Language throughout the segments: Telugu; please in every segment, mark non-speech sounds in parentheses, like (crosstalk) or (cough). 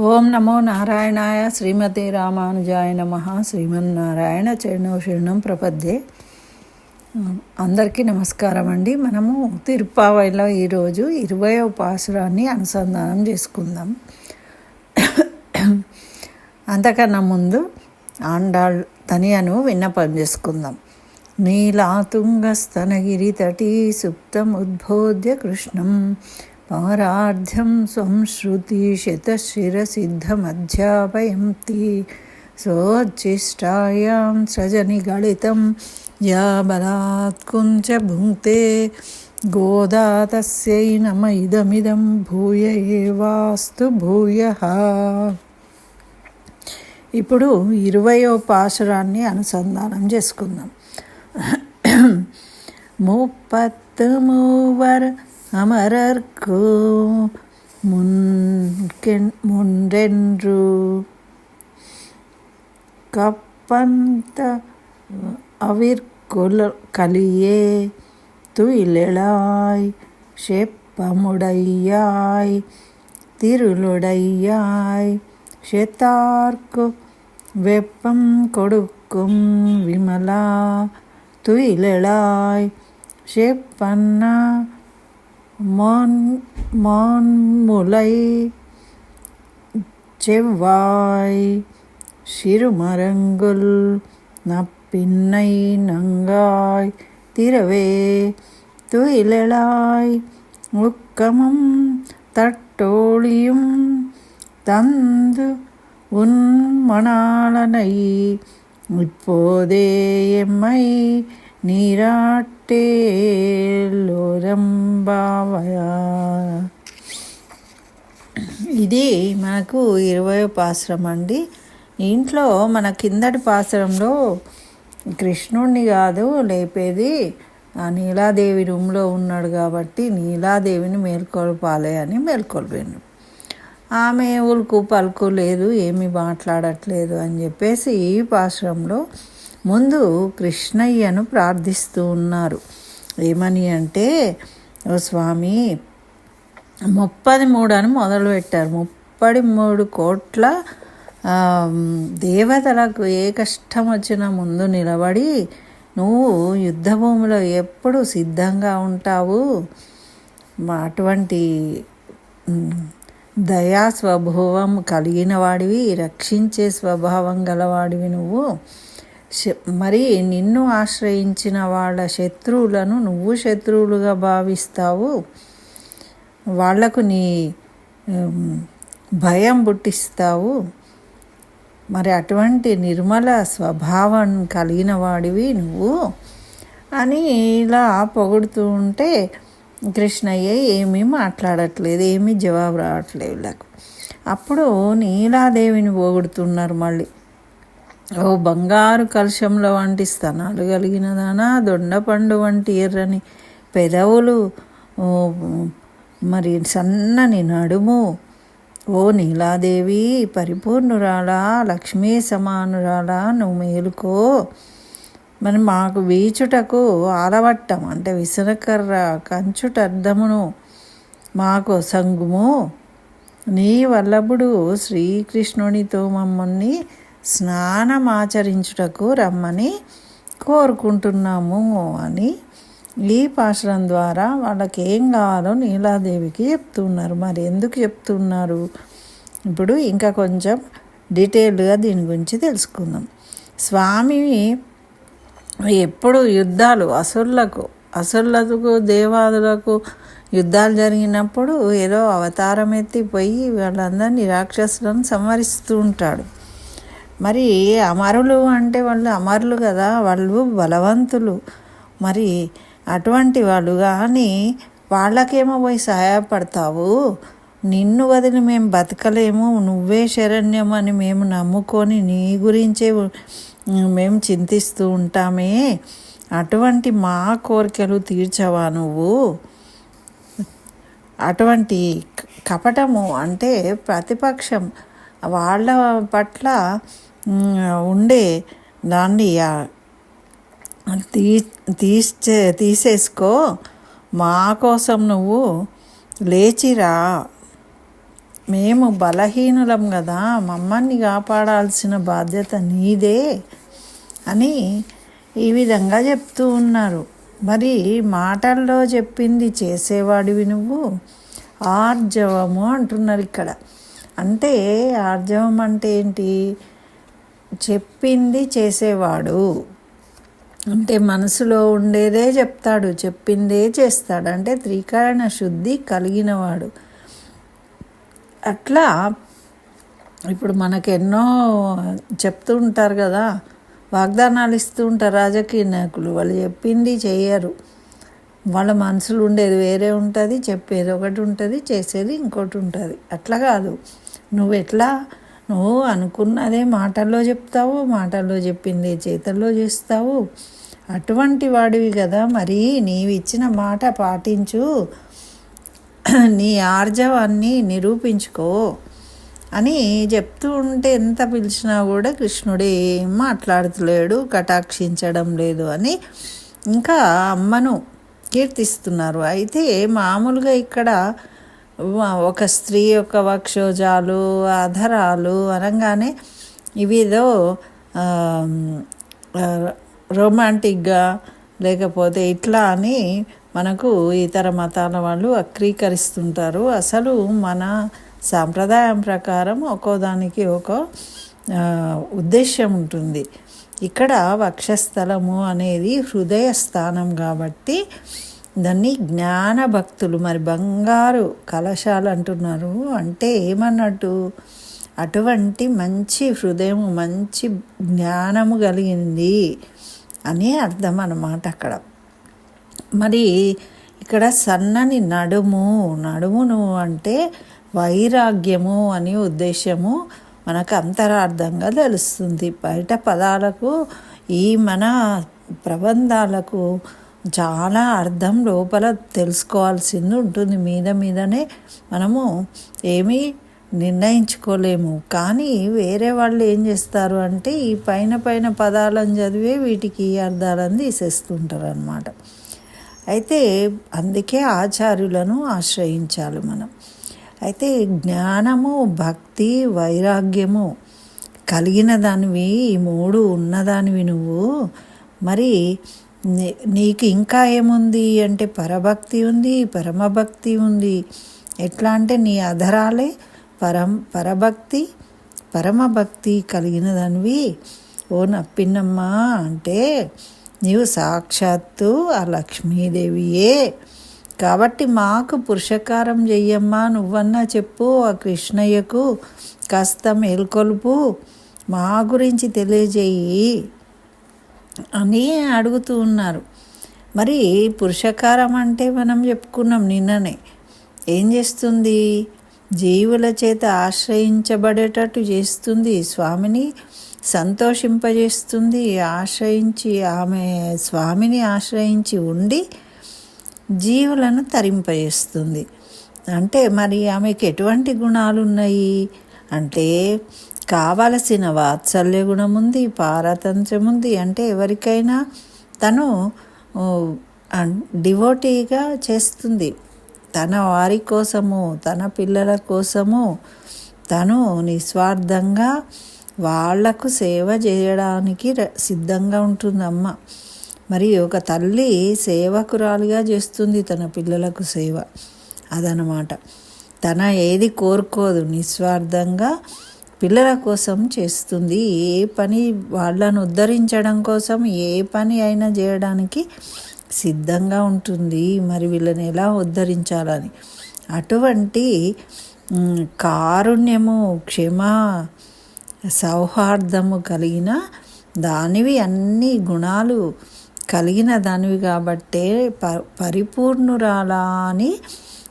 ఓం నమో నారాయణాయ శ్రీమతి రామానుజాయ నమ. శ్రీమన్నారాయణ చరణం శరణం ప్రపద్యే. అందరికీ నమస్కారం అండి. మనము తిరుప్పావైలో ఈరోజు ఇరవై పాసురాన్ని అనుసంధానం చేసుకుందాం. అంతకన్నా ముందు ఆండాళ్ తనియను విన్నపం చేసుకుందాం. నీలాతుంగస్తనగిరి తటీ సుప్తముద్బోధ్య కృష్ణం. పారార్థ్యం సంశ్రుతి శతశిరసిద్ధమధ్యాపయంతి. స్వచ్చిష్టాయాం సజని గళితం యా బలాత్కుంచ భుంక్తే గోదాతస్యై నమ ఇదమిదం భూయ ఏవాస్తు భూయ. ఇప్పుడు ఇరవయో పాశురాన్ని అనుసంధానం చేసుకుందాం. ముప్పత్తు మూవర్ அமரர்க்கு முன்கென் முன்றென்று கப்பந்த அவிர்கொல கலியே துயிலெழாய் செப்பமுடையாய் திருளுடையாய் செத்தார்க்கு வெப்பம் கொடுக்கும் விமலா துயிலெழாய் செப்பன்னா மான் மான்முலை செவ்வாய் சிறுமரங்குல் நப்பின்னை நங்காய் திரவே துயிலாய் உக்கமும் தட்டோழியும் தந்து உன் மணாளனை இப்போதே எம்மை నీరాట్టేలోరంబావయా ఇది మనకు ఇరవై పాశ్రం అండి. ఇంట్లో మన కిందటి పాశ్రంలో కృష్ణుడిని కాదు లేపేది ఆ నీలాదేవి రూమ్లో ఉన్నాడు కాబట్టి నీలాదేవిని మేల్కొల్పాలి అని మేల్కొల్పాను ఆమె ఉలుకు పలుకు లేదు ఏమీ మాట్లాడట్లేదు అని చెప్పేసి ఈ పాశ్రంలో ముందు కృష్ణయ్యను ప్రార్థిస్తూ ఉన్నారు. ఏమని అంటే ఓ స్వామి ముప్పది మూడు అని మొదలుపెట్టారు. ముప్పది మూడు కోట్ల దేవతలకు ఏ కష్టం వచ్చినా ముందు నిలబడి నువ్వు యుద్ధభూమిలో ఎప్పుడు సిద్ధంగా ఉంటావు? అటువంటి దయా స్వభావం కలిగిన వాడివి రక్షించే స్వభావం గలవాడివి నువ్వు. మరి నిన్ను ఆశ్రయించిన వాళ్ళ శత్రువులను నువ్వు శత్రువులుగా భావిస్తావు. వాళ్ళకు నీ భయం పుట్టిస్తావు. మరి అటువంటి నిర్మల స్వభావం కలిగిన వాడివి నువ్వు అని ఇలా పొగుడుతూ ఉంటే కృష్ణయ్య ఏమీ మాట్లాడట్లేదు ఏమీ జవాబు రావట్లేదు. వీళ్ళకు అప్పుడు నీలాదేవిని పొగుడుతున్నారు మళ్ళీ. ఓ బంగారు కలశంల వంటి స్తనాలు కలిగిన దానా దొండపండు వంటి ఎర్రని పెదవులు మరి సన్నని నడుము ఓ నీలాదేవి పరిపూర్ణురాలా లక్ష్మీ సమానురాలా నువ్వు మేలుకో. మరి మాకు వీచుటకు ఆలవట్టం అంటే విసనకర్ర కంచుట అర్థమును మాకు సంగుము. నీ వల్లభుడు శ్రీకృష్ణునితో మమ్మల్ని స్నానమాచరించుటకు రమ్మని కోరుకుంటున్నాము అని ఈ పాశరం ద్వారా వాళ్ళకి ఏం కావాలో నీలాదేవికి చెప్తున్నారు. మరి ఎందుకు చెప్తున్నారు? ఇప్పుడు ఇంకా కొంచెం డీటెయిల్డ్గా దీని గురించి తెలుసుకుందాం. స్వామి ఎప్పుడు యుద్ధాలు అసురులకు అసురులకు దేవాదులకు యుద్ధాలు జరిగినప్పుడు ఏదో అవతారం ఎత్తిపోయి వాళ్ళందరినీ రాక్షసులను సంహరిస్తూ ఉంటాడు. మరి అమరులు అంటే వాళ్ళు అమరులు కదా వాళ్ళు బలవంతులు. మరి అటువంటి వాళ్ళు కానీ వాళ్ళకేమో పోయి సహాయపడతావు నిన్ను వదిలి మేము బతకలేము నువ్వే శరణ్యం అని మేము నమ్ముకొని నీ గురించే మేము చింతిస్తూ ఉంటామే. అటువంటి మా కోరికలు తీర్చవా నువ్వు? అటువంటి కపటము అంటే ప్రతిపక్షం. వాళ్ళ పట్ల ఉండే దాన్ని తీ తీసే తీసేసుకో. మా కోసం నువ్వు లేచిరా. మేము బలహీనులం కదా. మమ్మల్ని కాపాడాల్సిన బాధ్యత నీదే అని ఈ విధంగా చెప్తూ ఉన్నారు. మరి మాటల్లో చెప్పింది చేసేవాడివి నువ్వు? ఆర్జవము అంటున్నారు ఇక్కడ. అంటే ఆర్జవం అంటే ఏంటి? చెప్పింది చేసేవాడు. అంటే మనసులో ఉండేదే చెప్తాడు చెప్పిందే చేస్తాడు. అంటే త్రికరణ శుద్ధి కలిగినవాడు. అట్లా ఇప్పుడు మనకు ఎన్నో చెప్తూ ఉంటారు కదా వాగ్దానాలు ఇస్తూ ఉంటారు రాజకీయ నాయకులు. వాళ్ళు చెప్పింది చేయరు. వాళ్ళ మనసులో ఉండేది వేరే ఉంటుంది చెప్పేది ఒకటి ఉంటుంది చేసేది ఇంకోటి ఉంటుంది. అట్లా కాదు. నువ్వు ఎట్లా నువ్వు అనుకున్నదే మాటల్లో చెప్తావు మాటల్లో చెప్పింది చేతల్లో చేస్తావు. అటువంటి వాడివి కదా మరి నీవిచ్చిన మాట పాటించు. నీ ఆర్జవాన్ని నిరూపించుకో అని చెప్తూ ఉంటే ఎంత పిలిచినా కూడా కృష్ణుడు ఏం మాట్లాడుతలేడు కటాక్షించడం లేదు అని ఇంకా అమ్మను కీర్తిస్తున్నారు. అయితే మామూలుగా ఇక్కడ ఒక స్త్రీ యొక్క వక్షోజాలు అధరాలు అనగానే ఇవిదో రొమాంటిక్గా లేకపోతే ఇట్లా అని మనకు ఇతర మతాల వాళ్ళు వక్రీకరిస్తుంటారు అసలు మన సాంప్రదాయం ప్రకారం ఒక్కో దానికి ఒక ఉద్దేశ్యం ఉంటుంది. ఇక్కడ వక్షస్థలము అనేది హృదయ స్థానం కాబట్టి దాన్ని జ్ఞాన భక్తులు మరి బంగారు కలశాలు అంటున్నారు. అంటే ఏమన్నట్టు? అటువంటి మంచి హృదయం మంచి జ్ఞానము కలిగింది అని అర్థం అన్నమాట అక్కడ. మరి ఇక్కడ సన్నని నడుము నడుమును అంటే వైరాగ్యము అని ఉద్దేశము మనకు అంతరార్థంగా తెలుస్తుంది. బయట పదాలకు ఈ మన ప్రబంధాలకు చాలా అర్థం లోపల తెలుసుకోవాల్సింది ఉంటుంది. మీద మీదనే మనము ఏమీ నిర్ణయించుకోలేము. కానీ వేరే వాళ్ళు ఏం చేస్తారు అంటే ఈ పైన పైన పదాలను చదివే వీటికి అర్థాలను తీసేస్తుంటారు అనమాట అయితే అందుకే ఆచార్యులను ఆశ్రయించాలి మనం. అయితే జ్ఞానము భక్తి వైరాగ్యము కలిగిన దానివి ఈ మూడు ఉన్నదానివి నువ్వు. మరి నీకు ఇంకా ఏముంది? అంటే పరభక్తి ఉంది పరమభక్తి ఉంది. ఎట్లా అంటే నీ అధరాలే పరం పరభక్తి పరమభక్తి కలిగినదనివి. ఓ నప్పినమ్మా అంటే నీవు సాక్షాత్తు ఆ లక్ష్మీదేవియే. కాబట్టి మాకు పురుషకారం చెయ్యమ్మా నువ్వన్నా చెప్పు ఆ కృష్ణయ్యకు కాస్త మేల్కొలుపు మా గురించి తెలియజేయి. అని అడుగుతూ ఉన్నారు. మరి పురుషకారం అంటే మనం చెప్పుకున్నాం నిన్ననే. ఏం చేస్తుంది? జీవుల చేత ఆశ్రయించబడేటట్టు చేస్తుంది స్వామిని సంతోషింపజేస్తుంది ఆశ్రయించి ఆమె స్వామిని ఆశ్రయించి ఉండి జీవులను తరింపజేస్తుంది. అంటే మరి ఆమెకి ఎటువంటి గుణాలు ఉన్నాయి అంటే కావలసిన వాత్సల్య గుణం ఉంది ఉంది అంటే ఎవరికైనా తను డివోటీగా చేస్తుంది. తన వారి కోసము తన పిల్లల కోసము తను నిస్వార్థంగా వాళ్ళకు సేవ చేయడానికి సిద్ధంగా ఉంటుంది అమ్మ మరి ఒక తల్లి సేవకురాలుగా చేస్తుంది తన పిల్లలకు సేవ. అదనమాట. తన ఏది కోరుకోదు నిస్వార్థంగా పిల్లల కోసం చేస్తుంది. ఏ పని వాళ్ళను ఉద్ధరించడం కోసం ఏ పని అయినా చేయడానికి సిద్ధంగా ఉంటుంది. మరి వీళ్ళని ఎలా ఉద్ధరించాలని? అటువంటి కారుణ్యము క్షమ సౌహార్దము కలిగిన దానివి అన్ని గుణాలు కలిగిన దానివి కాబట్టే ప పరిపూర్ణురాలా అని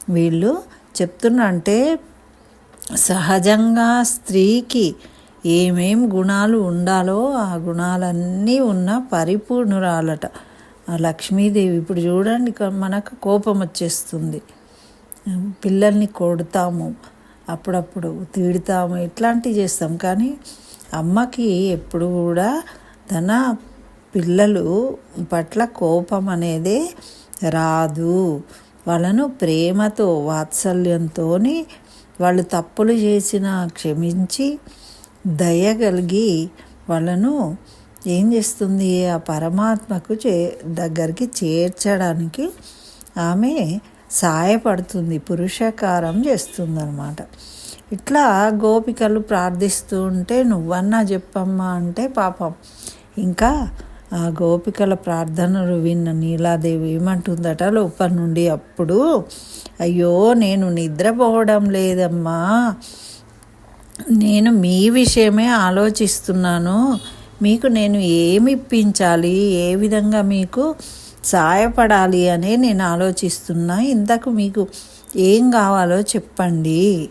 వీళ్ళు చెప్తున్నా అంటే సహజంగా స్త్రీకి ఏమేం గుణాలు ఉండాలో ఆ గుణాలన్నీ ఉన్న పరిపూర్ణురాలట. లక్ష్మీదేవి ఇప్పుడు చూడండి మనకు కోపం వచ్చేస్తుంది. పిల్లల్ని కొడతాము అప్పుడప్పుడు తిడతాము ఇట్లాంటివి చేస్తాం. కానీ అమ్మకి ఎప్పుడు కూడా తన పిల్లలు పట్ల కోపం అనేది రాదు. వాళ్ళను ప్రేమతో వాత్సల్యంతో వాళ్ళు తప్పులు చేసిన క్షమించి దయ కలిగి వాళ్ళను ఏం చేస్తుంది? ఆ పరమాత్మకు చే దగ్గరికి చేర్చడానికి ఆమె సాయపడుతుంది పురుషకారం చేస్తుందన్నమాట. ఇట్లా గోపికలు ప్రార్థిస్తూ ఉంటే నువ్వన్నా చెప్పమ్మా అంటే పాపం. ఇంకా ఆ గోపికల ప్రార్థనలు విన్న నీలాదేవి ఏమంటుందట? లోపల నుండి అప్పుడు అయ్యో నేను నిద్రపోవడం లేదమ్మా. నేను మీ విషయమే ఆలోచిస్తున్నాను. మీకు నేను ఏమి ఇప్పించాలి ఏ విధంగా మీకు సహాయపడాలి అని నేను ఆలోచిస్తున్నా. ఇంతకు మీకు ఏం కావాలో చెప్పండి.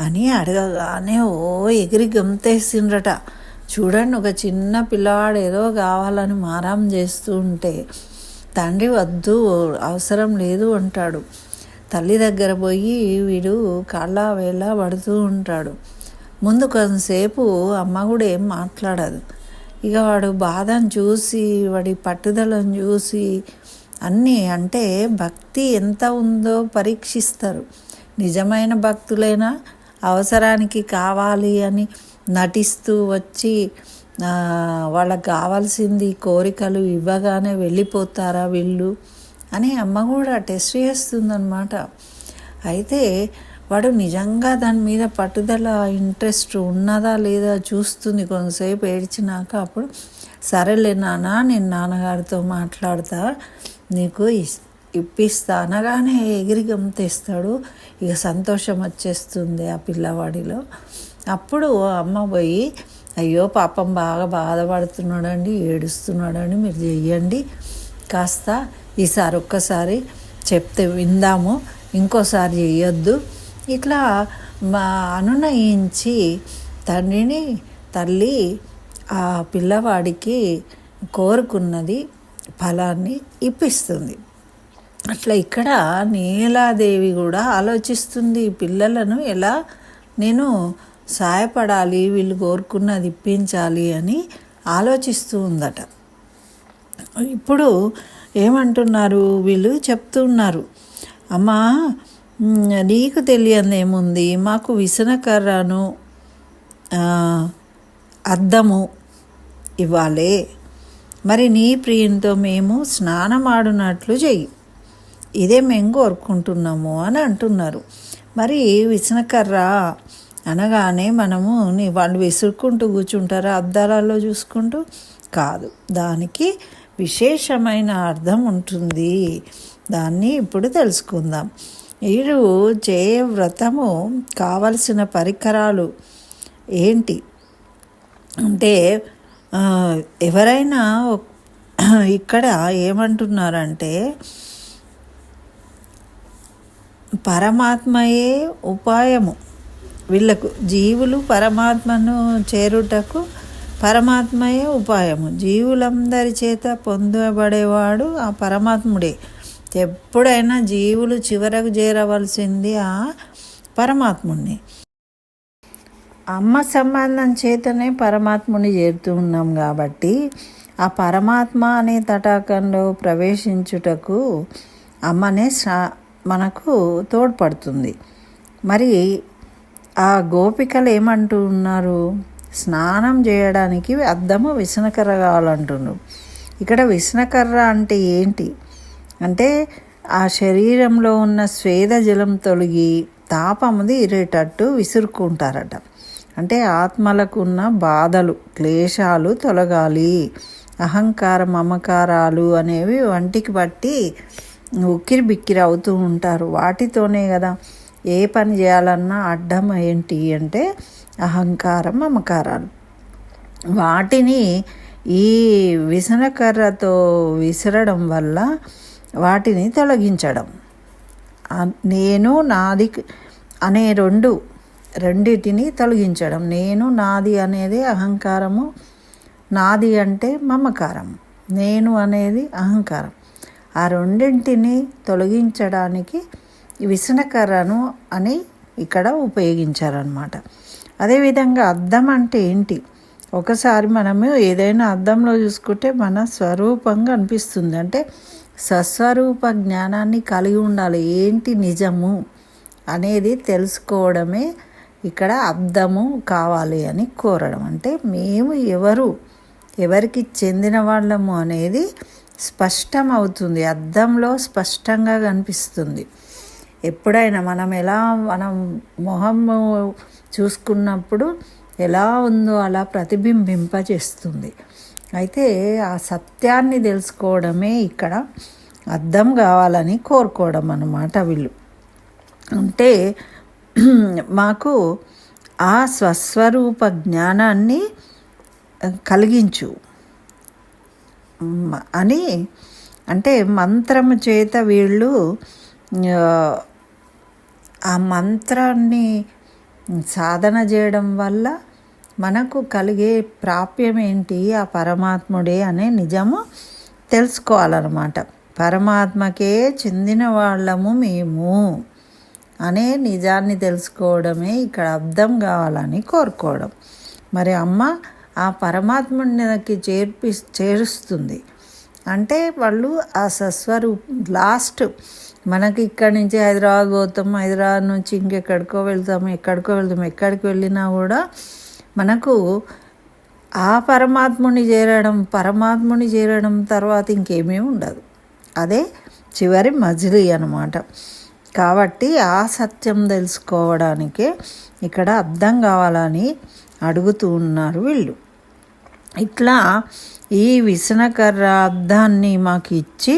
అని అడగగానే ఓ ఎగిరి గంతేసిండ్రట. చూడండి ఒక చిన్న పిల్లవాడు ఏదో కావాలని మారం చేస్తూ ఉంటే తండ్రి వద్దు అవసరం లేదు అంటాడు. తల్లి దగ్గర పోయి వీడు కాళ్ళ వేళ పడుతూ ఉంటాడు. ముందు కొంతసేపు అమ్మ కూడా ఏం మాట్లాడదు. ఇక వాడు బాధను చూసి వాడి పట్టుదలను చూసి అన్నీ అంటే భక్తి ఎంత ఉందో పరీక్షిస్తారు. నిజమైన భక్తులైనా అవసరానికి కావాలి అని నటిస్తూ వచ్చి వాళ్ళకి కావాల్సింది కోరికలు ఇవ్వగానే వెళ్ళిపోతారా వీళ్ళు? అని అమ్మ కూడా టెస్ట్ చేస్తుందన్నమాట. అయితే వాడు నిజంగా దాని మీద పట్టుదల ఇంట్రెస్ట్ ఉన్నదా లేదా చూస్తుంది. కొంతసేపు ఏడ్చినాక అప్పుడు సరేలే నాన్న నేను నాన్నగారితో మాట్లాడతా. నీకు ఇప్పిస్తా. అనగానే ఎగిరి గమతేస్తాడు ఇక సంతోషం వచ్చేస్తుంది ఆ పిల్లవాడిలో. అప్పుడు అమ్మ పోయి అయ్యో పాపం బాగా బాధపడుతున్నాడండి ఏడుస్తున్నాడండి మీరు చెయ్యండి. కాస్త ఈసారి ఒక్కసారి చెప్తే విందాము ఇంకోసారి చెయ్యొద్దు. ఇట్లా మా అనునయించి తండ్రిని తల్లి ఆ పిల్లవాడికి కోరుకున్నది ఫలాన్ని ఇప్పిస్తుంది. అట్లా ఇక్కడ నీలాదేవి కూడా ఆలోచిస్తుంది పిల్లలను ఎలా నేను సాయపడాలి వీళ్ళు కోరుకున్నది ఇప్పించాలి అని ఆలోచిస్తూ ఉందట. ఇప్పుడు ఏమంటున్నారు? వీళ్ళు చెప్తున్నారు అమ్మా నీకు తెలియదు ఏముంది మాకు విసనకర్రను అద్దము ఇవ్వాలే. మరి నీ ప్రియంతో మేము స్నానమాడునట్లు చెయ్యి. ఇదే మేము కోరుకుంటున్నాము అని అంటున్నారు. మరి విసనకర్ర అనగానే మనము వాళ్ళు విసురుకుంటూ కూర్చుంటారా? అద్దాలలో చూసుకుంటూ? కాదు. దానికి విశేషమైన అర్థం ఉంటుంది. దాన్ని ఇప్పుడు తెలుసుకుందాం. వీరు చేయ వ్రతము కావలసిన పరికరాలు ఏంటి? అంటే ఎవరైనా (clears throat) ఇక్కడ ఏమంటున్నారంటే పరమాత్మయే ఉపాయము. వీళ్ళకు జీవులు పరమాత్మను చేరుటకు పరమాత్మయే ఉపాయము. జీవులందరి చేత పొందబడేవాడు ఆ పరమాత్ముడే. ఎప్పుడైనా జీవులు చివరకు చేరవలసింది ఆ పరమాత్ముడిని అమ్మ సంబంధం చేతనే పరమాత్ముని చేరుతూ ఉన్నాం కాబట్టి ఆ పరమాత్మ అనే తటాకంలో ప్రవేశించుటకు అమ్మనే మనకు తోడ్పడుతుంది. మరి ఆ గోపికలు ఏమంటూ ఉన్నారు? స్నానం చేయడానికి అద్దము విసనకర్ర కావాలంటున్నారు ఇక్కడ విసనకర్ర అంటే ఏంటి? అంటే ఆ శరీరంలో ఉన్న స్వేద జలం తొలగి తాపముది ఇరేటట్టు విసురుకుంటారట. అంటే ఆత్మలకు ఉన్న బాధలు క్లేశాలు తొలగాలి. అహంకార మమకారాలు అనేవి వంటికి బట్టి ఉక్కిరి బిక్కిరి అవుతూ ఉంటారు. వాటితోనే కదా ఏ పని చేయాలన్నా అడ్డం ఏంటి అంటే అహంకారం మమకారాలు వాటిని ఈ విసనకర్రతో విసరడం వల్ల వాటిని తొలగించడం. నేను నాది అనే రెండు రెండిటిని తొలగించడం. నేను నాది అనేది అహంకారము నాది అంటే మమకారం. నేను అనేది అహంకారం. ఆ రెండింటిని తొలగించడానికి విసనకర్రను అని ఇక్కడ ఉపయోగించారనమాట అదేవిధంగా అద్దం అంటే ఏంటి? ఒకసారి మనము ఏదైనా అద్దంలో చూసుకుంటే మన స్వరూపంగా అనిపిస్తుంది. అంటే సస్వరూప జ్ఞానాన్ని కలిగి ఉండాలి. ఏంటి నిజము అనేది తెలుసుకోవడమే ఇక్కడ అర్థము కావాలి అని కోరడం. అంటే మేము ఎవరు ఎవరికి చెందిన వాళ్ళము అనేది స్పష్టం అవుతుంది అద్దంలో స్పష్టంగా కనిపిస్తుంది. ఎప్పుడైనా మనం ఎలా మనం మొహం చూసుకున్నప్పుడు ఎలా ఉందో అలా ప్రతిబింబింపజేస్తుంది. అయితే ఆ సత్యాన్ని తెలుసుకోవడమే ఇక్కడ అర్థం కావాలని కోరుకోవడం అన్నమాట వీళ్ళు. అంటే మాకు ఆ స్వస్వరూప జ్ఞానాన్ని కలిగించు అని అంటే మంత్రము చేత వీళ్ళు ఆ, మంత్రాన్ని సాధన చేయడం వల్ల మనకు కలిగే ప్రాప్యం ఏంటి? ఆ పరమాత్ముడే అనే నిజము తెలుసుకోవాలన్నమాట. పరమాత్మకే చెందిన వాళ్ళము మేము అనే నిజాన్ని తెలుసుకోవడమే ఇక్కడ అర్థం కావాలని కోరుకోవడం. మరి అమ్మ ఆ పరమాత్మునికి చేర్పి చేరుస్తుంది. అంటే వాళ్ళు ఆ సస్వరూప లాస్ట్ మనకి ఇక్కడి నుంచి హైదరాబాద్ పోతాం హైదరాబాద్ నుంచి ఇంకెక్కడికో వెళ్తాము ఎక్కడికో వెళ్తాం ఎక్కడికి వెళ్ళినా కూడా మనకు ఆ పరమాత్ముని చేరడం పరమాత్ముని చేరడం తర్వాత ఇంకేమీ ఉండదు. అదే చివరి మజిలీ అనమాట కాబట్టి ఆ సత్యం తెలుసుకోవడానికే ఇక్కడ అర్థం కావాలని అడుగుతూ ఉన్నారు వీళ్ళు. ఇట్లా ఈ విసనకర్ర అర్థాన్ని మాకు ఇచ్చి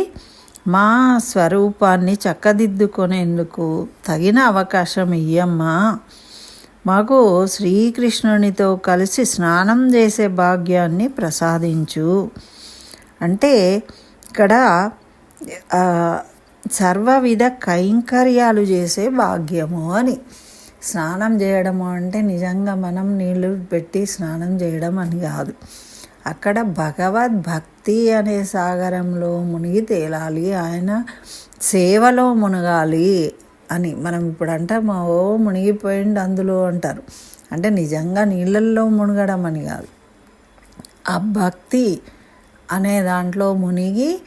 మా స్వరూపాన్ని చక్కదిద్దుకునేందుకు తగిన అవకాశం ఇయ్యమ్మా. మాకు శ్రీకృష్ణునితో కలిసి స్నానం చేసే భాగ్యాన్ని ప్రసాదించు. అంటే ఇక్కడ సర్వవిధ కైంకర్యాలు చేసే భాగ్యము అని. స్నానం చేయడము అంటే నిజంగా మనం నీళ్ళు పెట్టి స్నానం చేయడం అని కాదు. అక్కడ భగవద్భక్తి అనే సాగరంలో మునిగి తేలాలి ఆయన సేవలో మునగాలి అని మనం ఇప్పుడు అంటాం ఓ మునిగిపోయిండు అందులో అంటారు. అంటే నిజంగా నీళ్ళల్లో మునగడం అని కాదు. ఆ భక్తి అనే దాంట్లో మునిగి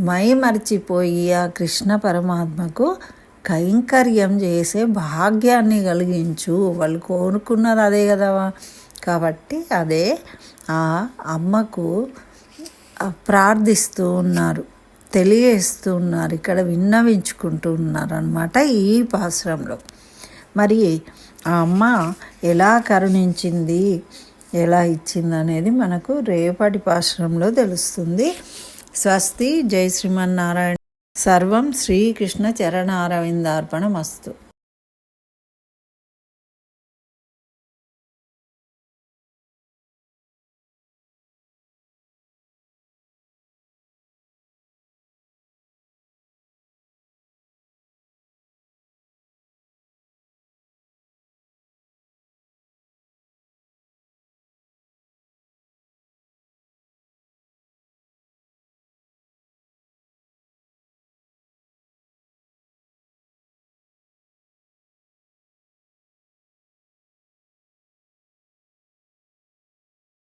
మై మర్చిపోయి ఆ కృష్ణ పరమాత్మకు కైంకర్యం చేసే భాగ్యాన్ని కలిగించు. వాళ్ళు కోరుకున్నది అదే కదా కాబట్టి అదే ఆ అమ్మకు ప్రార్థిస్తూ ఉన్నారు తెలియజేస్తూ ఉన్నారు ఇక్కడ విన్నవించుకుంటూ ఉన్నారు అనమాట ఈ పాశ్రంలో మరి ఆ అమ్మ ఎలా కరుణించింది ఎలా ఇచ్చింది అనేది మనకు రేపటి పాశ్రంలో తెలుస్తుంది. స్వస్తి జై శ్రీమన్నారాయణ. సర్వం శ్రీకృష్ణ చరణారవిందార్పణమస్తు.